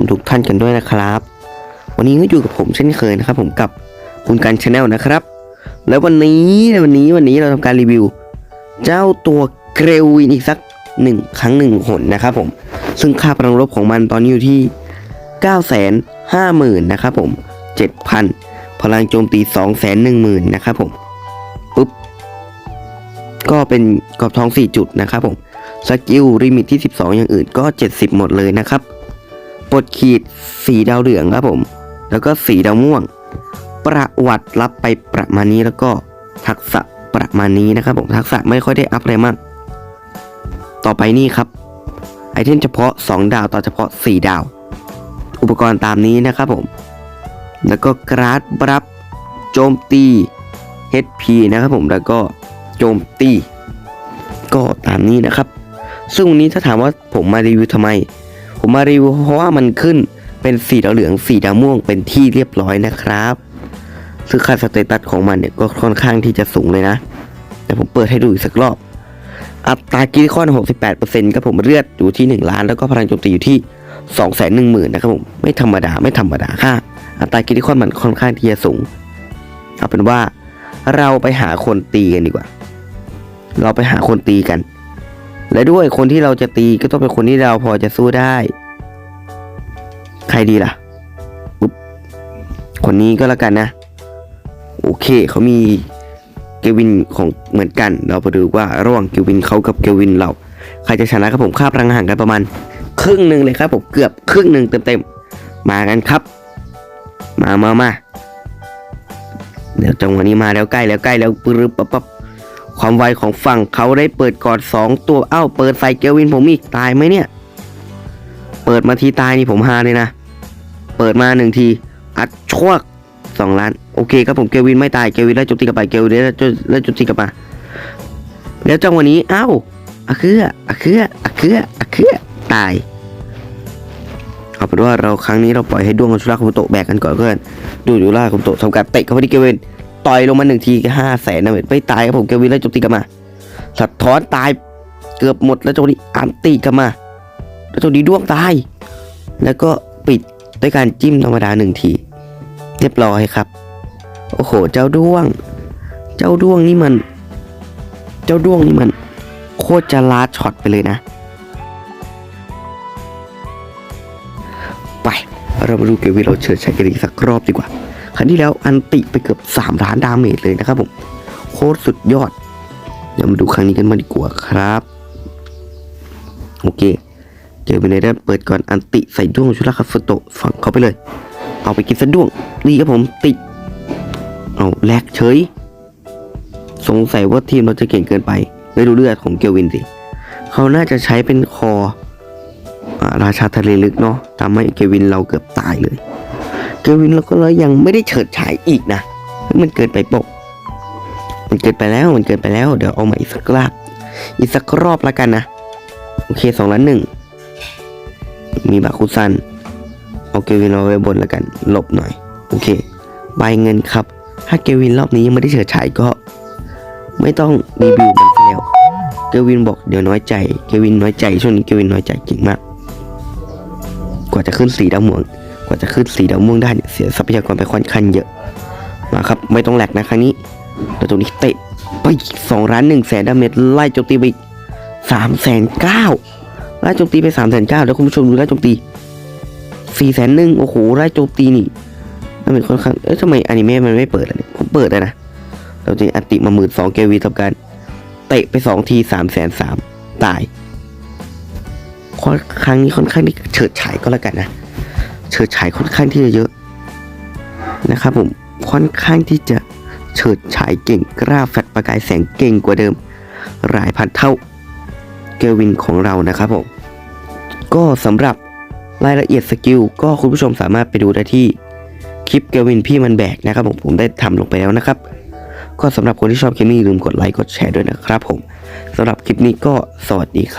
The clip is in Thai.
มทุกท่านกันด้วยนะครับ วันนี้ก็อยู่กับผมเช่นเคยนะครับ ผมกับคุณกันชาแนลนะครับ แล้ววันนี้วันนี้วันนี้เราทำการรีวิว เจ้าตัวเกรวินอีกสักหนึ่งครั้งหนึ่งหนนะครับผมซึ่งค่าพลังลบของมันตอนนี้อยู่ที่ 9 5 0 0 0 0นะครับผม7,000 พลังโจมตี 2 1 0 0 0 0นะครับผมปุ๊บก็เป็นกรอบทอง 4 จุดนะครับผมสกิลลิมิตที่ 12 อย่างอื่นก็ 70 หมดเลยนะครับ ดขีด สีดาวเหลืองครับผม แล้วก็สีดาวม่วง ประวัติรับไปประมาณนี้แล้วก็ทักษะประมาณนี้นะครับผมทักษะไม่ค่อยได้อัพอะไรมาก ต่อไปนี่ครับไอเทมเฉพาะ 2 ดาวต่อเฉพาะ 4 ดาว อุปกรณ์ตามนี้นะครับผม แล้วก็กราดบรับโจมตี HP นะครับผมแล้วก็โจมตี ก็ตามนี้นะครับ ซึ่งวันนี้ถ้าถามว่าผมมารีวิวทำไม ผมมารีวิวเพราะว่ามันขึ้นเป็นสีดาวเหลืองสีดาวม่วงเป็นที่เรียบร้อยนะครับ ซึ่งค่าสเตตัสของมันเนี่ยก็ค่อนข้างที่จะสูงเลยนะ แต่ผมเปิดให้ดูอีกสักรอบ อัตรากิริคอน 68%ครับผมเลือดอยู่ที่ 1 ล้าน แล้วก็พลังโจมตีอยู่ที่ 2 1 0 0 0 0นะครับผมไม่ธรรมดาไม่ธรรมดาค่าอัตรากิริคอนมันค่อนข้างที่จะสูงเอาเป็นว่าเราไปหาคนตีกันดีกว่า เราไปหาคนตีกัน และด้วยคนที่เราจะตีก็ต้องเป็นคนที่เราพอจะสู้ได้ ใครดีล่ะปุ๊บคนนี้ก็แล้วกันนะ โอเคเขามีเกวินของเหมือนกัน เราไปดูว่าระหว่างเกวินเขากับเกวินเรา ใครจะชนะครับผมค่าพลังห่างกันประมาณ ครึ่งหนึ่งเลยครับผมเกือบครึ่งหนึ่งเต็มๆมากันครับ มามามาเดี๋ยวจังหวะนี้มาแล้วใกล้แล้วใกล้แล้วปึ๊บปั๊บปั๊บ ความไวของฝั่งเขาได้เปิดกอดสองตัวเอ้าเปิดใส่เกวินผมอีกตายไหมเนี่ย เปิดมาทีตายนี่ผมฮาเลยนะ เปิดมาหนึ่งทีอัดชวกสองล้านโอเคครับผมเกวินไม่ตายเกวินได้จุดตีกลับไปเกวินได้จุดได้จุดตีกลับมาแล้วจังวะนี้เอ้าอะเคืออะเคืออะเคืออะเคือตายเอาเป็นว่าเราครั้งนี้เราปล่อยให้ดวงของชุราคุมโตแบกกันก่อนเพื่อนดูดูล่าคุมโตทำการเตะเข้าไปที่เกวิน ต่อยลงมาหนึ่งทีก็ห้าแสนนะเว้ไม่ตายครับผมเกวินได้จุตีกลับมาสะท้อนตายเกือบหมดแล้วโจนี้อันตีกลับมาแล้วโจนี้ดวงตาย แล้วก็ปิดด้วยการจิ้มธรรมดาหนึ่งที เรียบร้อยครับ โอ้โห เจ้าด้วง เจ้าด้วงนี่มัน เจ้าด้วงนี่มัน โคตรจะลาดช็อตไปเลยนะ ไป เรามาดูเกมวินเราเฉิดชัยกันอีกสักรอบดีกว่า ครั้งที่แล้วอันติไปเกือบ 3 ล้านดาเมจเลยนะครับผมโคตรสุดยอด เดี๋ยวมาดูครั้งนี้กันมาดีกว่าครับ โอเค เจอไปในด้านเปิดก่อนอันติใส่ด้วงชุลคาฟโตฝังเข้าไปเลย เอาไปกินซะด้วงนี่ครับผมติดเอาแลกเฉย สงสัยว่าทีมเราจะเก่งเกินไป ไม่ดูเลือดของเกลวินสิเขาน่าจะใช้เป็นคออราชาทะเลลึกเนาะทำให้เกลวินเราเกือบตายเลย กวินเราก็เลยยังไม่ได้เฉิดฉายอีกนะมันเกินไปปก มันเกินไปแล้วมันเกินไปแล้ว เดี๋ยวเอามาอีกสักรอบอีกสักรอบละกันนะ โอเคสองล้านหนึ่งมีบาคุซันเอาเกวินเอาไว้บนแล้วกันหลบหน่อย โอเคใบเงินครับ ถ้าเกวินรอบนี้ยังไม่ได้เฉิดฉายก็ ไม่ต้องรีวิวมันแล้วเกวินบอกเดี๋ยวน้อยใจ เกวินน้อยใจช่วงนี้เกวินน้อยใจเก่งมาก กว่าจะขึ้นสีดาวม่วง กว่าจะขึ้นสีดาวม่วงได้เนี่ยเสียทรัพยากรไปค่อนข้างเยอะ มาครับ ไม่ต้องแหลกนะครั้งนี้แล้วตรงนี้เตะไปสองล้านหนึ่งแสนดาเมจไล่โจมตีไปสามแสนเก้าไล่โจมตีไปสามแสนเก้าแล้วคุณผู้ชมดูไล่โจมตีสี่แสนหนึ่งโอ้โหไล่โจมตีนี่มันเป็นค่อนข้างเอ๊ะทำไมอนิเมะมันไม่เปิดอะเนี่ยผมเปิดแล้วนะเราจะอัติมาหมื่นสองเกวีทำการเตะไปสองทีสามแสนสามตายค่อนครั้งนี้ค่อนข้างที่เฉิดฉายก็แล้วกันนะ เฉิดฉายค่อนข้างที่จะเยอะนะครับผมค่อนข้างที่จะเฉิดฉายเก่งกล้าแฟดประกายแสงเก่งกว่าเดิม หลายพันเท่าเกวินของเรานะครับผมก็สำหรับรายละเอียดสกิลก็คุณผู้ชมสามารถไปดูได้ที่คลิปเกวินพี่มันแบกนะครับผมผมได้ทำลงไปแล้วนะครับ ก็สำหรับคนที่ชอบคลิปนี้อย่าลืมกดไลค์กดแชร์ด้วยนะครับผมสำหรับคลิปนี้ก็สวัสดีครับ